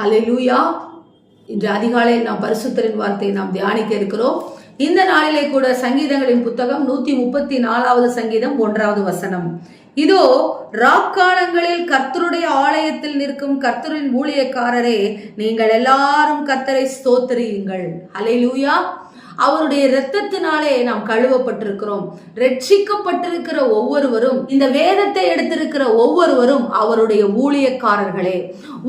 ஹalleluya. இன்று அதிகாலை நாம் பரிசுத்தரின் வார்த்தையை நாம் தியானிக்க இருக்கிறோம். இந்த நாளிலே கூட சங்கீதங்களின் புத்தகம் நூத்தி முப்பத்தி நாலாவது சங்கீதம் ஒன்றாவது வசனம். இதோ ராக்காலங்களில் கர்த்தருடைய ஆலயத்தில் நிற்கும் கர்த்தரின் ஊழியக்காரரே நீங்கள் எல்லாரும் கர்த்தரை ஸ்தோத்திரியுங்கள். லூயா அவருடைய இரத்தத்தினாலே நாம் கழுவப்பட்டிருக்கிறோம். ரட்சிக்கப்பட்டிருக்கிற ஒவ்வொருவரும் இந்த வேதத்தை எடுத்திருக்கிற ஒவ்வொருவரும் அவருடைய ஊழியக்காரர்களே.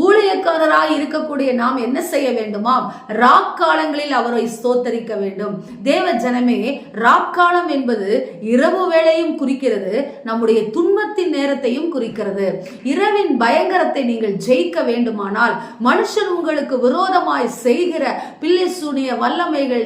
ஊழியக்காரராய் இருக்கக்கூடிய நாம் என்ன செய்ய வேண்டுமாம் ராக்காலங்களில் அவரை ஸ்தோத்தரிக்க வேண்டும். தேவ ஜனமே ராக்காலம் என்பது இரவு வேளையும் குறிக்கிறது நம்முடைய துன்பத்தின் நேரத்தையும் குறிக்கிறது. இரவின் பயங்கரத்தை நீங்கள் ஜெயிக்க வேண்டுமானால் மனுஷன் உங்களுக்கு விரோதமாய் செய்கிற பில்லி சூனிய வல்லமைகள்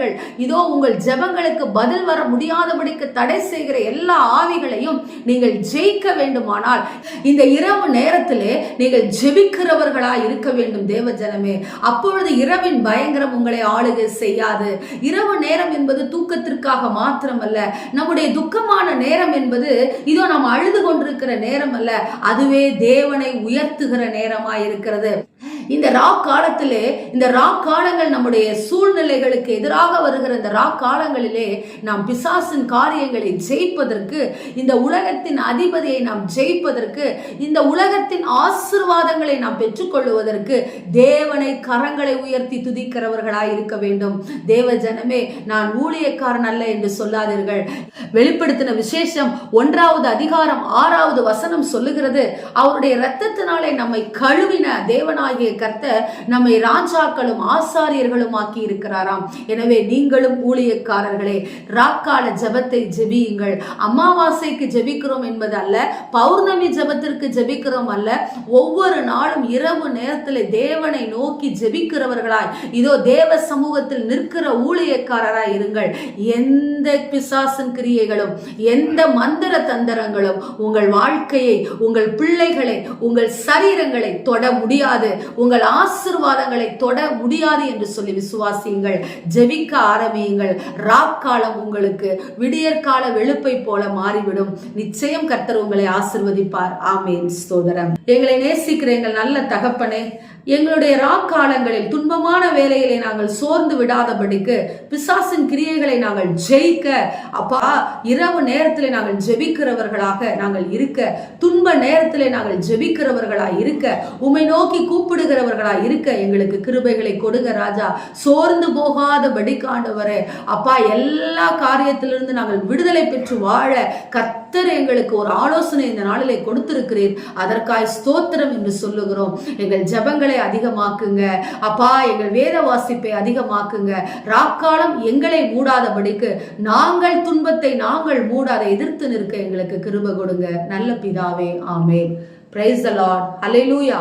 ஏவல்கள் இதோ உங்கள் ஜெபங்களுக்கு பதில் வர முடியாதபடிக்கு தடை செய்கிற எல்லா ஆவிகளையும் நீங்கள் ஜெயிக்க வேண்டுமானால் இந்த இரவு நேரத்திலே நீங்கள் ஜெபிக்கிறவர்களா இருக்க வேண்டும் தேவ ஜனமே. அப்பொழுது இரவின் பயங்கரம் உங்களை ஆளுகை செய்யாது. இரவு நேரம் என்பது தூக்கத்திற்காக மாத்திரமல்ல. நம்முடைய துக்கமான நேரம் என்பது இதோ நாம் அழுது கொண்டிருக்கிற நேரம் அல்ல. அதுவே தேவனை உயர்த்துகிற நேரமா இருக்கிறது. இந்த ரா காலத்திலே இந்த ரா காலங்கள் நம்முடைய சூழ்நிலைகளுக்கு எதிராக வருகிற இந்த ரா காலங்களிலே நாம் பிசாசின் காரியங்களை ஜெயிப்பதற்கு இந்த உலகத்தின் அதிபதியை நாம் ஜெயிப்பதற்கு இந்த உலகத்தின் ஆசிர்வாதங்களை நாம் பெற்றுக்கொள்வதற்கு தேவனை கரங்களை உயர்த்தி துதிக்கிறவர்களாய் இருக்க வேண்டும். தேவ ஜனமே நான் ஊழியக்காரன் அல்ல என்று சொல்லாதீர்கள். வெளிப்படுத்தின விசேஷம் ஒன்றாவது அதிகாரம் ஆறாவது வசனம் சொல்லுகிறது அவருடைய இரத்தத்தினாலே நம்மை கழுவின தேவனாகிய கர்த்தர் நம்மை ராஜாக்களும் ஆசாரியர்களும் ஆக்கி இருக்கிறாராம். எனவே நீங்களும் ஊழியக்காரர்களே ராக்கால ஜபத்தை ஜெபியுங்கள். அமாவாசைக்கு ஜெபிக்கிறோம் என்பது அல்ல பௌர்ணமி ஜபத்திற்கு ஜெபிக்கிறோம் அல்ல ஒவ்வொரு நாளும் இரவு நேரத்தில் தேவனை நோக்கி ஜெபிக்கிறவர்களாய் இதோ தேவ சமூகத்தில் நிற்கிற ஊழியக்காரராய் இருங்கள். எந்த பிசாசின் கிரியைகளும் எந்த மந்திர தந்திரங்களும் உங்கள் வாழ்க்கையை உங்கள் பிள்ளைகளை உங்கள் சரீரங்களை தொட முடியாது. உங்கள் ஆசிர்வாதங்களை தொட முடியாது என்று சொல்லி விசுவாசியுங்கள். ஜெபிக்க ஆரம்பியுங்கள். ராக்காலம் உங்களுக்கு விடியற்கால வெளுப்பை போல மாறிவிடும். நிச்சயம் கர்த்தர் உங்களை ஆசிர்வதிப்பார். ஆமேன். சோதரம் எங்களை நேசிக்கிற எங்கள் நல்ல தகப்பனே எங்களுடைய ராக்காலங்களில் துன்பமான வேலைகளை நாங்கள் சோர்ந்து விடாதபடிக்கு பிசாசின் கிரியைகளை நாங்கள் ஜெயிக்க அப்பா இரவு நேரத்தில் நாங்கள் ஜெபிக்கிறவர்களாக நாங்கள் இருக்க துன்ப நேரத்தில் நாங்கள் ஜெபிக்கிறவர்களாக இருக்க உமை நோக்கி கூப்பிடுகிறவர்களாக இருக்க எங்களுக்கு கிருபைகளை கொடுங்க ராஜா. சோர்ந்து போகாதபடி காண்டவரே அப்பா எல்லா காரியத்திலிருந்து நாங்கள் விடுதலை பெற்று வாழ கத்தர் எங்களுக்கு ஒரு ஆலோசனை இந்த நாளிலே கொடுத்திருக்கிறீர். அதற்காய் ஸ்தோத்திரம் என்று சொல்லுகிறோம். எங்கள் ஜெபங்களை அதிகமாக்குங்க. அப்பா எங்கள் வேத வாசிப்பை அதிகமாக்குங்க. ராக்காலம் எங்களை மூடாதபடிக்கு நாங்கள் துன்பத்தை நாங்கள் மூடாத எதிர்த்து நிற்க எங்களுக்கு கிருப கொடுங்க. நல்ல பிதாவே ஆமே பிரைஸ் த லார்ட் ஹalleluya